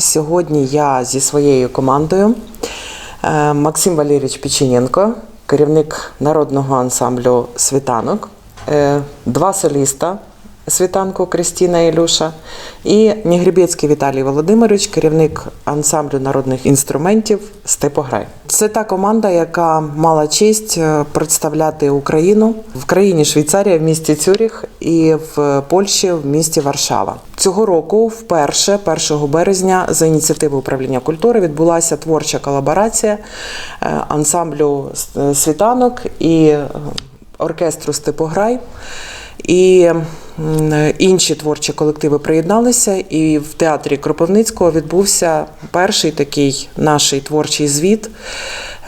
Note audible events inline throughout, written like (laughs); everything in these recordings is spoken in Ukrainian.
Сьогодні я зі своєю командою е, Максим Валерійович Печененко, керівник народного ансамблю Світанок, е, два соліста Світанку Кристина і Ілюша, і Нігрібецький Віталій Володимирович, керівник ансамблю народних інструментів Степограй. Це та команда, яка мала честь е, представляти Україну в країні Швейцарія в місті Цюріх і в Польщі в місті Варшава. Цього року, вперше, 1 березня, за ініціативи управління культури відбулася творча колаборація е, ансамблю світанок і е, оркестру Степограй. І інші творчі колективи приєдналися, і в театрі Кропивницького відбувся перший такий наш творчий звіт,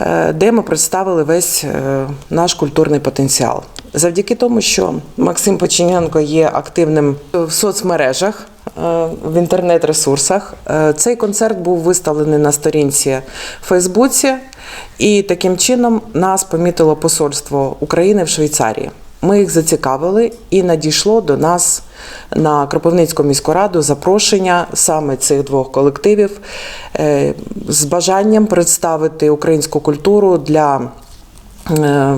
е, де ми представили весь е, наш культурний потенціал. Завдяки тому, що Максим Починенко є активним в соцмережах. е, В інтернет-ресурсах цей концерт був виставлений на сторінці в Фейсбуці, і таким чином нас помітило посольство України в Швейцарії. Ми їх зацікавили, і надійшло до нас на Кропивницьку міську раду запрошення саме цих двох колективів е, з бажанням представити українську культуру для е,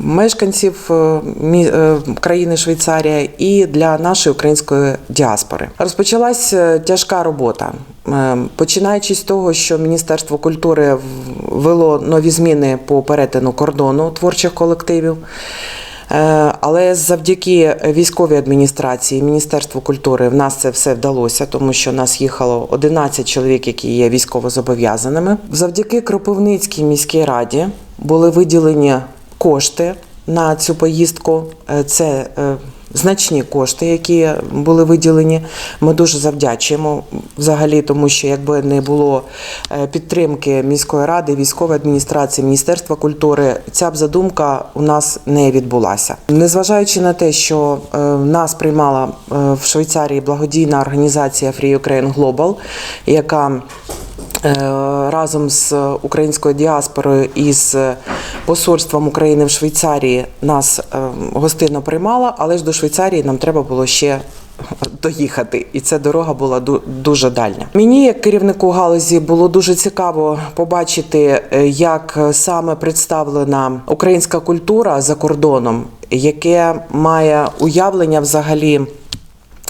мешканців е, країни Швейцарія і для нашої української діаспори. Розпочалась тяжка робота. Починаючи з того, що Міністерство культури ввело нові зміни по перетину кордону творчих колективів. Е, Але завдяки військовій адміністрації, Міністерству культури в нас це все вдалося, тому що нас їхало 11 чоловік, які є військовозобов'язаними. Завдяки Кропивницькій міській раді були виділені кошти на цю поїздку. Е, Це е, значні кошти, які були виділені. Ми дуже завдячуємо взагалі, тому що якби не було е, підтримки міської ради, військової адміністрації, Міністерства культури, ця б задумка у нас не відбулася. Незважаючи на те, що е, нас приймала е, в Швейцарії благодійна організація Free Ukraine Global, яка разом з українською діаспорою і з посольством України в Швейцарії нас е, гостинно приймала, але ж до Швейцарії нам треба було ще. Доїхати, і ця дорога була ду- дуже дальня. Мені, як керівнику галузі, було дуже цікаво побачити, е, як саме представлена українська культура за кордоном, яке має уявлення взагалі е,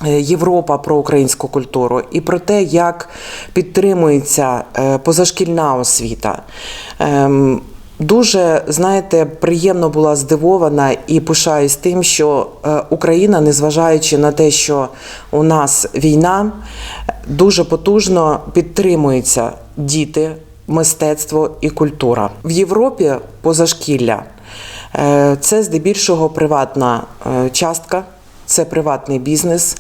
Європа про українську культуру і про те, як підтримується е, позашкільна освіта. Ем, Дуже, знаєте, приємно була здивована і пишаюсь тим, що е, Україна, незважаючи на те, що у нас війна, дуже потужно підтримуються діти, мистецтво і культура. В Європі позашкілля е, це здебільшого приватна е, частка це приватний бізнес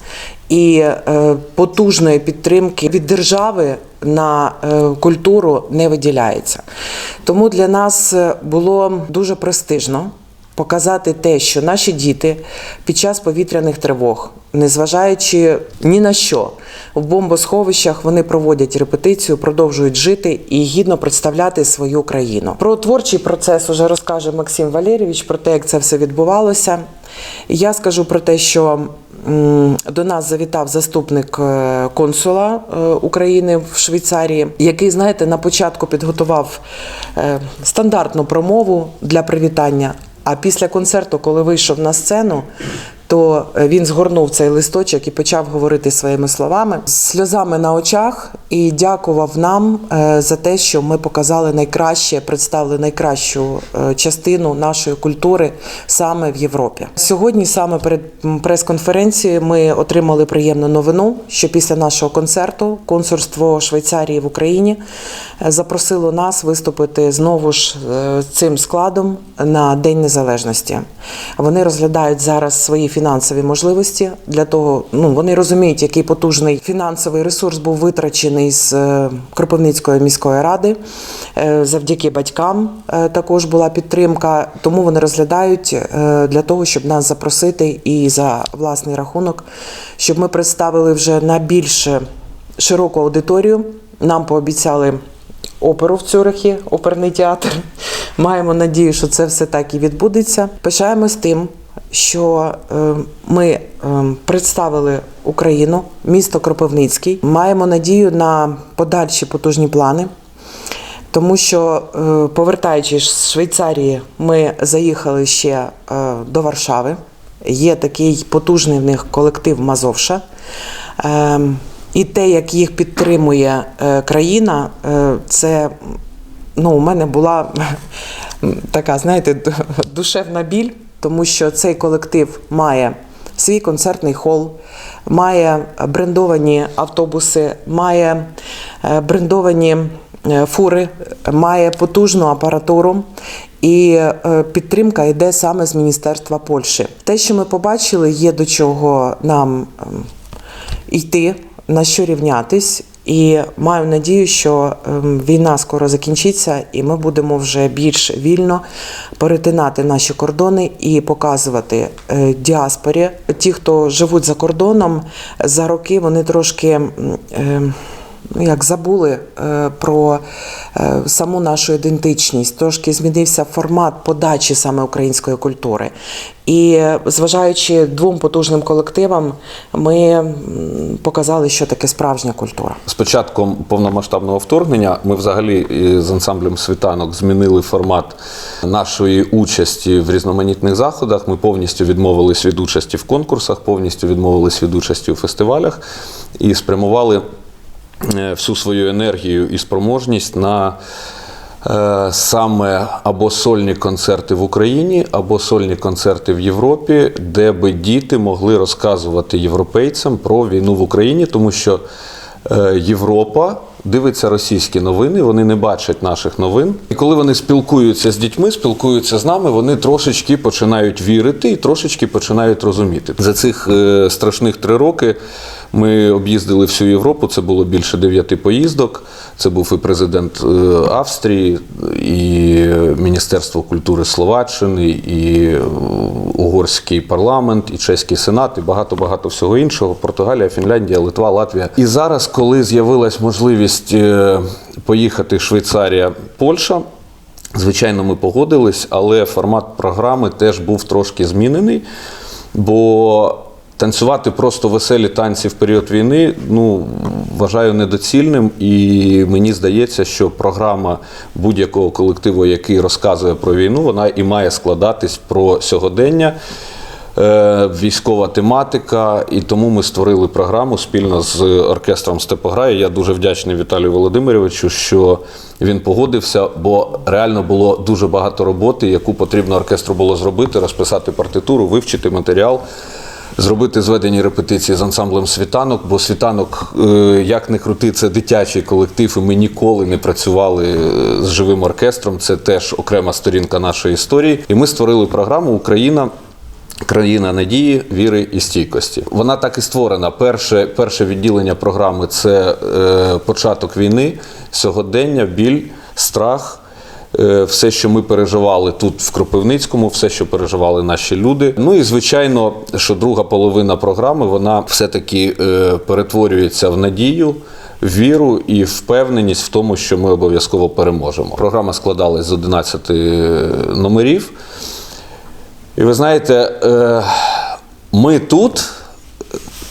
і е, потужної підтримки від держави на е, культуру не виділяється. Тому для нас е, було дуже престижно показати те, що наші діти під час повітряних тривог, незважаючи ні на що, в бомбосховищах вони проводять репетицію, продовжують жити і гідно представляти свою країну. Про творчий процес уже розкаже Максим Валерійович про те, як це все відбувалося. Я скажу про те, що до нас завітав заступник е, консула е, України в Швейцарії, який, знаєте, на початку підготував е, стандартну промову для привітання. А після концерту, коли вийшов на сцену, то е, він згорнув цей листочок і почав говорити своїми словами сльозами на очах і дякував нам е, за те, що ми показали найкраще, представили найкращу е, частину нашої культури саме в Європі. Сьогодні, саме перед прес-конференцією, ми отримали приємну новину, що після нашого концерту консульство Швейцарії в Україні запросило нас виступити знову ж цим складом на День Незалежності. Вони розглядають зараз свої фінансові можливості для того. Ну вони розуміють, який потужний фінансовий ресурс був витрачений з е, Кропивницької міської ради. Е, Завдяки батькам е, також була підтримка. Тому вони розглядають для того, щоб нас запросити і за власний рахунок, щоб ми представили вже на більш широку аудиторію. Нам пообіцяли оперу в Цюрихі, оперний театр. Маємо надію, що це все так і відбудеться. Пишаємось тим, що е, ми е, представили Україну, місто Кропивницький. Маємо надію на подальші потужні плани. Тому що, е, повертаючись з Швейцарії, ми заїхали ще до Варшави. Є такий потужний в них колектив Мазовша. І те, як їх підтримує країна, це ну, у мене була (laughs) така, знаєте, душевна біль, тому що цей колектив має свій концертний хол, має брендовані автобуси, має е, брендовані е, фури, має потужну апаратуру. І е, підтримка йде саме з Міністерства Польщі. Те, що ми побачили, є до чого нам ем, йти, на що рівнятись. І маю надію, що ем, війна скоро закінчиться, і ми будемо вже більш вільно перетинати наші кордони і показувати е, діаспорі. Ті, хто живуть за кордоном, за роки вони трошки. Ну, як забули е, про е, саму нашу ідентичність, трошки змінився формат подачі саме української культури. І е, зважаючи двом потужним колективам, ми показали, що таке справжня культура. З початком повномасштабного вторгнення ми взагалі з ансамблем світанок змінили формат нашої участі в різноманітних заходах. Ми повністю відмовились від участі в конкурсах, повністю відмовились від участі у фестивалях і спрямували всю свою енергію і спроможність на е, саме або сольні концерти в Україні, або сольні концерти в Європі, де би діти могли розказувати європейцям про війну в Україні, тому що е, Європа дивиться російські новини, вони не бачать наших новин. І коли вони спілкуються з дітьми, спілкуються з нами, вони трошечки починають вірити і трошечки починають розуміти. За цих е, страшних три роки ми об'їздили всю Європу. Це було більше дев'яти поїздок. Це був і президент е, Австрії, і Міністерство культури Словаччини, і е, угорський парламент, і чеський сенат, і багато багато всього іншого. Португалія, Фінляндія, Литва, Латвія. І зараз, коли з'явилась можливість е, поїхати Швейцарія, Польща. Звичайно, ми погодились, але формат програми теж був трошки змінений, бо танцювати просто веселі танці в період війни ну, вважаю недоцільним. І мені здається, що програма будь-якого колективу, який розказує про війну, вона і має складатись про сьогодення. е, Військова тематика, і тому ми створили програму спільно з оркестром Степограю. Я дуже вдячний Віталію Володимировичу, що він погодився, бо реально було дуже багато роботи, яку потрібно оркестру було зробити, розписати партитуру, вивчити матеріал. Зробити зведені репетиції з ансамблем світанок, бо світанок, е, як не крути, це дитячий колектив, і ми ніколи не працювали е, з живим оркестром. Це теж окрема сторінка нашої історії. І ми створили програму Україна. Країна надії, віри і стійкості. Вона так і створена. Перше, перше відділення програми це е, початок війни, сьогодення, біль, страх. Е, Все, що ми переживали тут в Кропивницькому, все, що переживали наші люди. Ну і звичайно, що друга половина програми вона все-таки е, перетворюється в надію, віру і впевненість в тому, що ми обов'язково переможемо. Програма складалась з 11 номерів. І ви знаєте, е, ми тут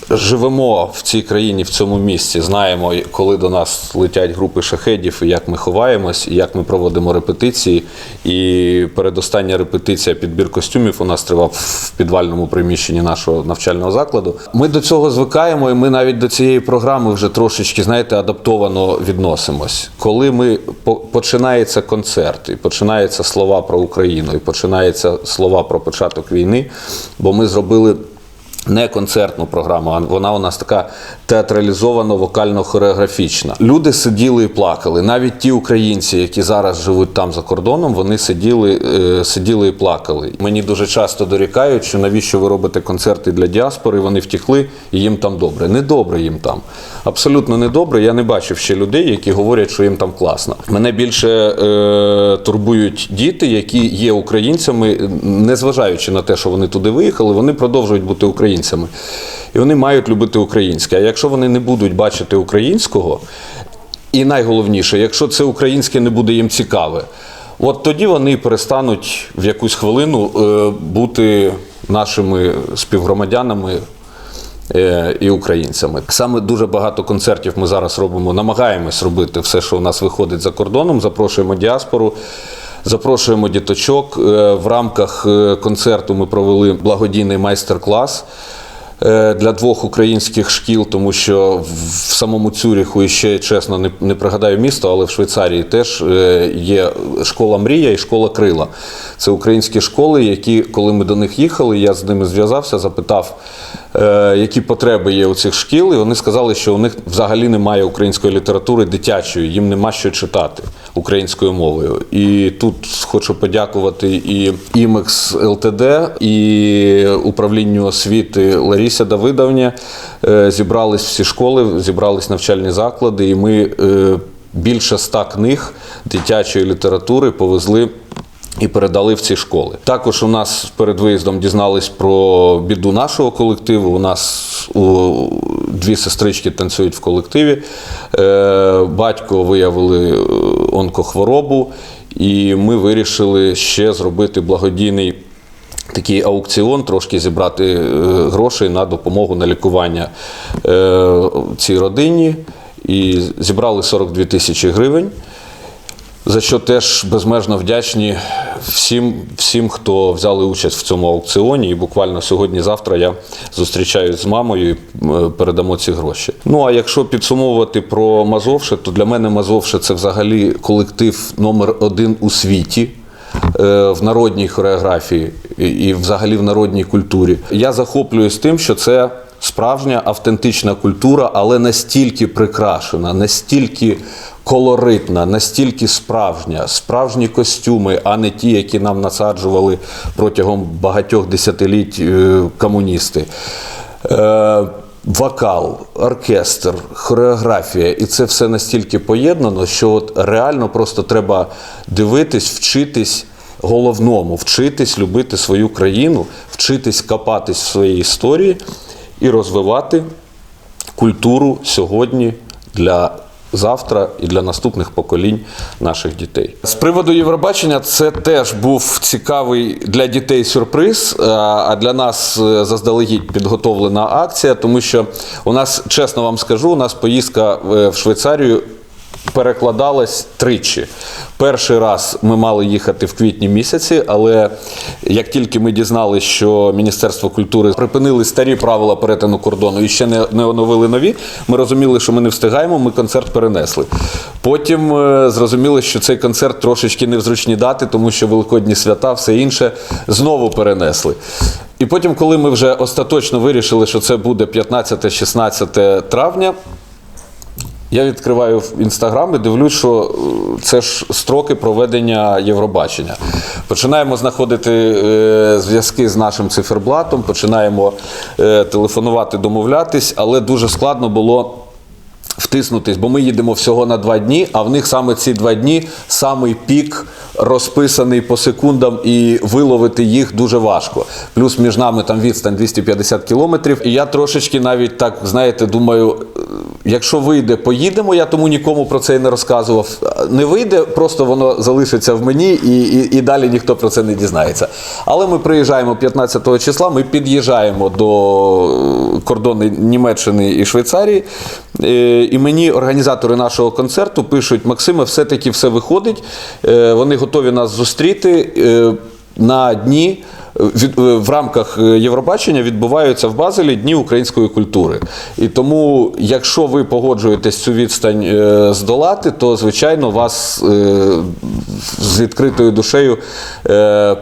живемо в цій країні, в цьому місці, знаємо, коли до нас летять групи шахедів, і як ми ховаємось, як ми проводимо репетиції. І передостання репетиція, підбір костюмів у нас тривав в підвальному приміщенні нашого навчального закладу. Ми до цього звикаємо, і ми навіть до цієї програми вже трошечки, знаєте, адаптовано відносимось. Коли ми по- починається концерт, і починаються слова про Україну, і починаються слова про початок війни, бо ми зробили не концертну програму, а вона у нас така театралізовано вокально-хореографічна. Люди сиділи і плакали. Навіть ті українці, які зараз живуть там за кордоном, вони сиділи, е, сиділи і плакали. Мені дуже часто дорікають, що навіщо ви робите концерти для діаспори, вони втікли і їм там добре. Не добре їм там. Абсолютно не добре. Я не бачив ще людей, які говорять, що їм там класно. Мене більше е, турбують діти, які є українцями, незважаючи на те, що вони туди виїхали, вони продовжують бути українцями. І вони мають любити українське. А якщо вони не будуть бачити українського, і найголовніше, якщо це українське не буде їм цікаве, от тоді вони перестануть в якусь хвилину е, бути нашими співгромадянами і українцями. Саме дуже багато концертів ми зараз робимо, намагаємось робити все, що у нас виходить за кордоном. Запрошуємо діаспору. Запрошуємо діточок. Е, В рамках е, концерту ми провели благодійний майстер-клас е, для двох українських шкіл, тому що в самому Цюріху і ще чесно не, пригадаю місто, але в Швейцарії теж е, є школа Мрія і школа Крила. Це українські школи, які, коли ми до них їхали, я з ними зв'язався, запитав, е, які потреби є у цих шкіл, і вони сказали, що у них взагалі немає української літератури дитячої, їм нема що читати українською мовою. І тут хочу подякувати і ІМЕКС ЛТД, і управлінню освіти Ларісі Давидовні. Е, Зібрались всі школи, зібрались навчальні заклади, і ми е, більше ста книг дитячої літератури повезли. І передали в ці школи. Також у нас перед виїздом дізнались про біду нашого колективу. У нас у, дві сестрички танцюють в колективі. Е, батько виявили е, онкохворобу, і ми вирішили ще зробити благодійний такий аукціон, трошки зібрати е, грошей на допомогу на лікування цій родині. І зібрали 42 тисячі гривень за що теж безмежно вдячні всім, всім, хто взяли участь в цьому аукціоні. І буквально сьогодні-завтра я зустрічаюсь з мамою і е, передамо ці гроші. Ну а якщо підсумовувати про Мазовше, то для мене Мазовше це взагалі колектив номер один у світі. е, В народній хореографії і- і взагалі в народній культурі. Я захоплююсь тим, що це справжня автентична культура, але настільки прикрашена, настільки колоритна, настільки справжня, справжні костюми, а не ті, які нам насаджували протягом багатьох десятиліть е, комуністи. Е, Вокал, оркестр, хореографія, і це все настільки поєднано, що от реально просто треба дивитись, вчитись головному, вчитись любити свою країну, вчитись копатись в своїй історії і розвивати культуру сьогодні для завтра і для наступних поколінь наших дітей. З приводу Євробачення це теж був цікавий для дітей сюрприз, а- а для нас е, заздалегідь підготовлена акція, тому що у нас, чесно вам скажу, у нас поїздка е, в Швейцарію перекладалась тричі. Перший раз ми мали їхати в квітні місяці, але як тільки ми дізналися, що Міністерство культури припинили старі правила перетину кордону і ще не, не оновили нові, ми розуміли, що ми не встигаємо, ми концерт перенесли. Потім е, зрозуміли, що цей концерт трошечки не в зручні дати, тому що великодні свята, все інше знову перенесли. І потім, коли ми вже остаточно вирішили, що це буде 15-16 травня, я відкриваю в інстаграм і дивлюсь, що е, це ж строки проведення Євробачення. Починаємо знаходити е, зв'язки з нашим циферблатом, починаємо е, телефонувати, домовлятись, але дуже складно було. Втиснутись, бо ми їдемо всього на два дні, а в них саме ці два дні самий пік розписаний по секундам, і виловити їх дуже важко. Плюс між нами там відстань 250 кілометрів. І я трошечки навіть так, знаєте, думаю, якщо вийде, поїдемо. Я тому нікому про це і не розказував. Не вийде, просто воно залишиться в мені, і, і, і далі ніхто про це не дізнається. Але ми приїжджаємо 15 числа, ми під'їжджаємо до е, кордону Німеччини і Швейцарії. Е, І мені організатори нашого концерту пишуть: Максиме, все-таки все виходить. Е, Вони готові нас зустріти на дні. Від- е, В рамках е, Євробачення відбуваються в Базелі Дні української культури. І тому, якщо ви погоджуєтесь цю відстань е, здолати, то звичайно вас з відкритою душею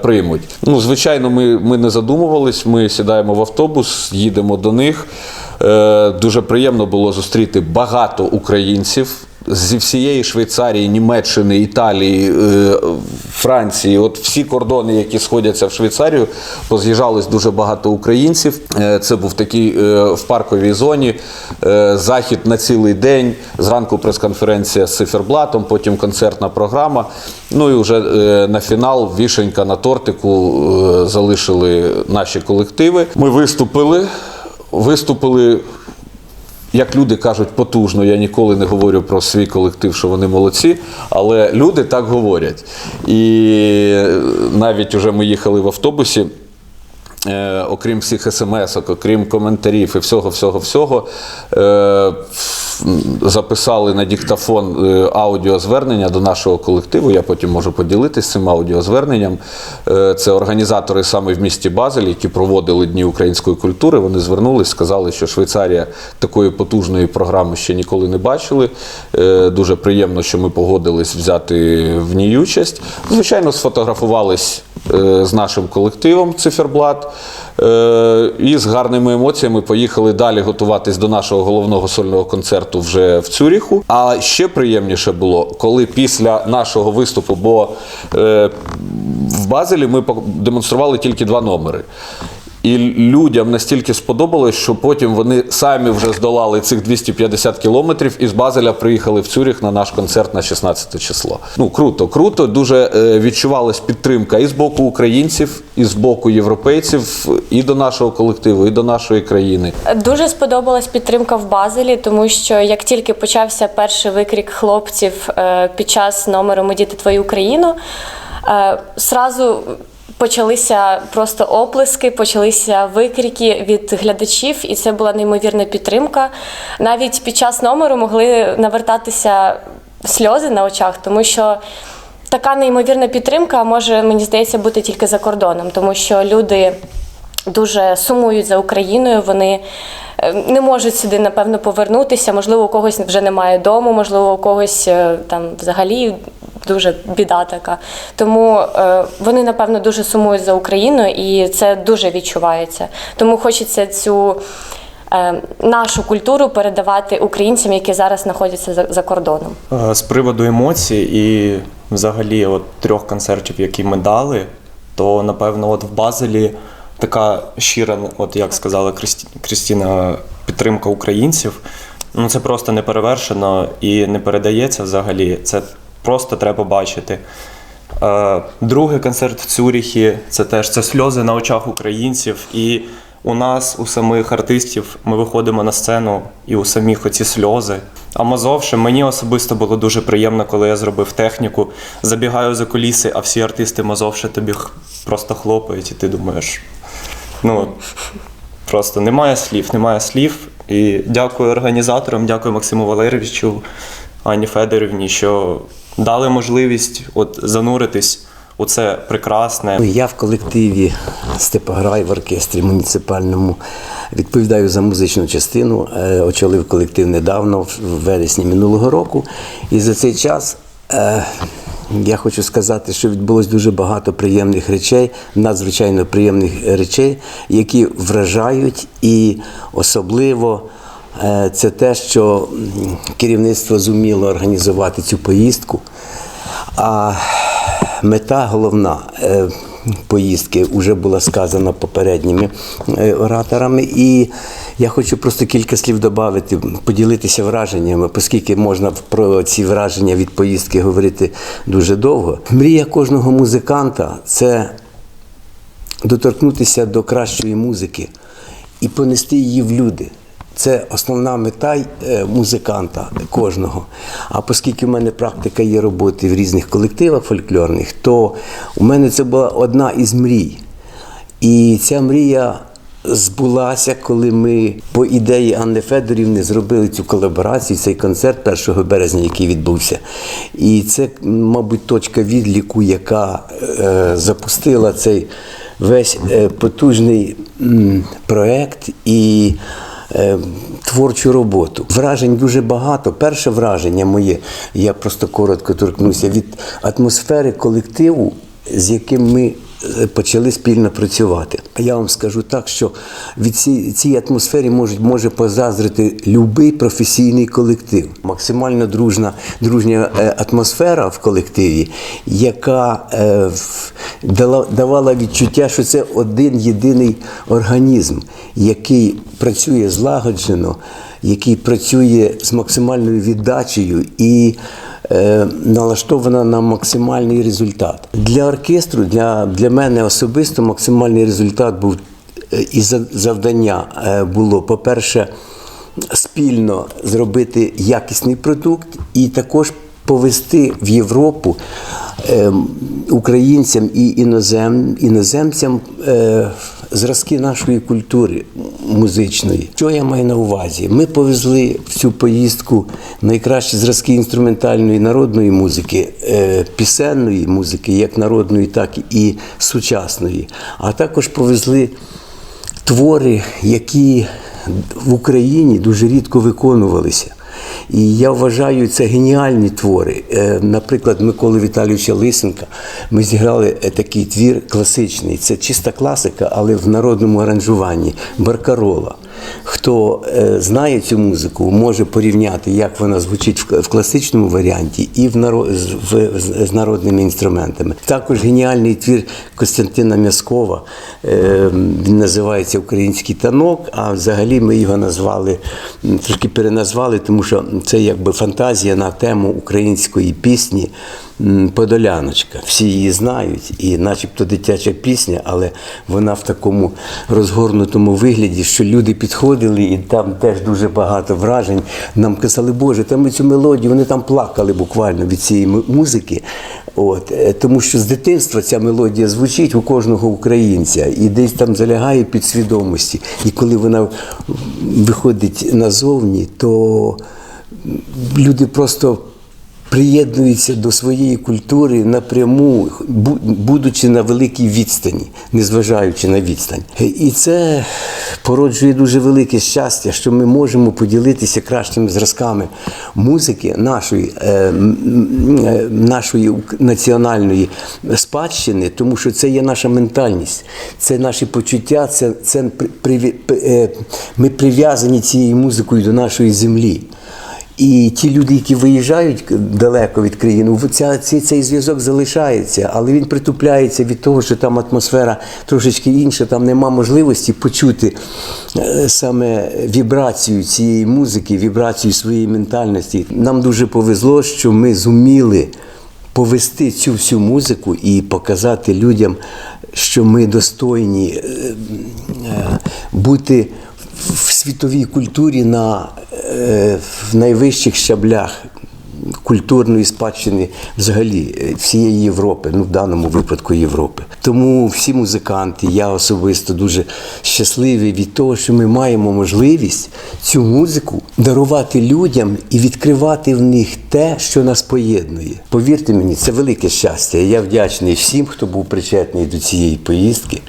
приймуть. Ну, звичайно, ми, ми не задумувались. Ми сідаємо в автобус, їдемо до них. Дуже приємно було зустріти багато українців зі всієї Швейцарії, Німеччини, Італії, е, Франції. От всі кордони, які сходяться в Швейцарію, поз'їжджалось дуже багато українців. Е, Це був такий е, в парковій зоні. Захід на цілий день. Зранку прес-конференція з циферблатом, потім концертна програма. Ну і вже на фінал вішенька на тортику залишили наші колективи. Ми виступили. Виступили як люди кажуть, потужно. Я ніколи не говорю про свій колектив, що вони молодці, але люди так говорять. І навіть вже ми їхали в автобусі. е, окрім всіх смс-ок, окрім коментарів і всього, всього, всього, е, записали на диктофон е, аудіозвернення до нашого колективу. Я потім можу поділитися цим аудіозверненням. Е, Це організатори саме в місті Базель, які проводили Дні української культури. Вони звернулись, сказали, що Швейцарія такої потужної програми ще ніколи не бачили. Е, Дуже приємно, що ми погодились взяти в ній участь. Звичайно, сфотографувались з нашим колективом Циферблат. Е, І з гарними емоціями поїхали далі готуватись до нашого головного сольного концерту вже в Цюріху. А ще приємніше було, коли після нашого виступу, бо е, в Базелі ми демонстрували тільки два номери. І людям настільки сподобалось, що потім вони самі вже здолали цих 250 кілометрів і з Базеля приїхали в Цюріх на наш концерт на 16 число. Ну круто, круто. Дуже е, відчувалась підтримка і з боку українців, і з боку європейців, і до нашого колективу, і до нашої країни. Дуже сподобалась підтримка в Базелі, тому що як тільки почався перший викрик хлопців е, під час номеру Ми діти твою Україну, е, сразу почалися просто оплески, почалися викрики від глядачів, і це була неймовірна підтримка. Навіть під час номеру могли навертатися сльози на очах, тому що. Така неймовірна підтримка може, мені здається, бути тільки за кордоном, тому що люди дуже сумують за Україною. Вони е, не можуть сюди, напевно, повернутися. Можливо, у когось вже немає дому, можливо, у когось е, там взагалі дуже біда така. Тому е, вони, напевно, дуже сумують за Україною, і це дуже відчувається. Тому хочеться цю. е, Нашу культуру передавати українцям, які зараз знаходяться за, за кордоном. Е, З приводу емоцій і взагалі от трьох концертів, які ми дали, то напевно, от в Базелі така щира, от як сказала Крістіна, підтримка українців. Ну це просто не перевершено і не передається взагалі. Це просто треба бачити. Е, Другий концерт в Цюріхі це теж це сльози на очах українців. І у нас, у самих артистів, ми виходимо на сцену, і у самих оці сльози. А Мазовше, мені особисто було дуже приємно, коли я зробив техніку. Забігаю за куліси, а всі артисти Мазовше тобі просто хлопають, і ти думаєш. Ну, просто немає слів, немає слів. І дякую організаторам, дякую Максиму Валерійовичу, Ані Федорівні, що дали можливість от зануритись у це прекрасне. Ну, Я в колективі Степограй в оркестрі муніципальному відповідаю за музичну частину. Е, Очолив колектив недавно, в вересні минулого року. І за цей час е, я хочу сказати, що відбулось дуже багато приємних речей, надзвичайно приємних речей, які вражають і особливо. Е, Це те, що керівництво зуміло організувати цю поїздку. А мета головна е, поїздки вже була сказана попередніми е, ораторами. І я хочу просто кілька слів додати, поділитися враженнями, оскільки можна про ці враження від поїздки говорити дуже довго. Мрія кожного музиканта це доторкнутися до кращої музики і понести її в люди. Це основна мета е, музиканта кожного. А оскільки в мене практика є роботи в різних колективах фольклорних, то у мене це була одна із мрій. І ця мрія збулася, коли ми по ідеї Анни Федорівни зробили цю колаборацію, цей концерт 1 березня, який відбувся. І це, мабуть, точка відліку, яка е, запустила цей весь е, потужний проект і творчу роботу. Вражень дуже багато. Перше враження моє, я просто коротко торкнуся від атмосфери колективу, з яким ми е, почали спільно працювати. Я вам скажу так, що від цій, цій атмосфері може, може позазрити будь-який професійний колектив. Максимально дружна, дружня е, атмосфера в колективі, яка е, давала відчуття, що це один єдиний організм, який працює злагоджено, який працює з максимальною віддачею і налаштована на максимальний результат. Для оркестру, для, для мене особисто максимальний результат був е, і за- завдання е, було, по-перше, спільно зробити якісний продукт і також повести в Європу ем, українцям і інозем, іноземцям е, зразки нашої культури музичної. Що я маю на увазі? Ми повезли в цю поїздку найкращі зразки інструментальної народної музики, е, пісенної музики, як народної, так і сучасної. А також повезли твори, які в Україні дуже рідко виконувалися. І я вважаю, це геніальні твори. Е, Наприклад, Миколи Віталійовича Лисенка ми зіграли е, такий твір класичний. Це чиста класика, але в народному аранжуванні Баркарола. Хто е, знає цю музику, може порівняти, як вона звучить в класичному варіанті і в наро- з, народними інструментами. Також геніальний твір Костянтина М'язкова. Е, Він називається Український танок, а взагалі ми його назвали, трошки переназвали, тому що це якби фантазія на тему української пісні Подоляночка. Всі її знають, і начебто дитяча пісня, але вона в такому розгорнутому вигляді, що люди підходили, і там теж дуже багато вражень. Нам казали, Боже, там цю мелодію, вони там плакали буквально від цієї музики. От, е, тому що з дитинства ця мелодія звучить у кожного українця і десь там залягає під свідомості. І коли вона виходить назовні, то люди просто приєднуються до своєї культури напряму, будучи на великій відстані, незважаючи на відстань. І це породжує дуже велике щастя, що ми можемо поділитися кращими зразками музики нашої, е, е, нашої національної спадщини, тому що це є наша ментальність, це наші почуття, це, це е, ми прив'язані цією музикою до нашої землі. І ті люди, які виїжджають далеко від країни, ця, цей, цей зв'язок залишається, але він притупляється від того, що там атмосфера трошечки інша, там нема можливості почути е, саме вібрацію цієї музики, вібрацію своєї ментальності. Нам дуже повезло, що ми зуміли повести цю всю музику і показати людям, що ми достойні е, е, бути в світовій культурі на в найвищих щаблях культурної спадщини взагалі е, всієї Європи, ну в даному випадку Європи. Тому всі музиканти, я особисто дуже щасливий від того, що ми маємо можливість цю музику дарувати людям і відкривати в них те, що нас поєднує. Повірте мені, це велике щастя. Я вдячний всім, хто був причетний до цієї поїздки.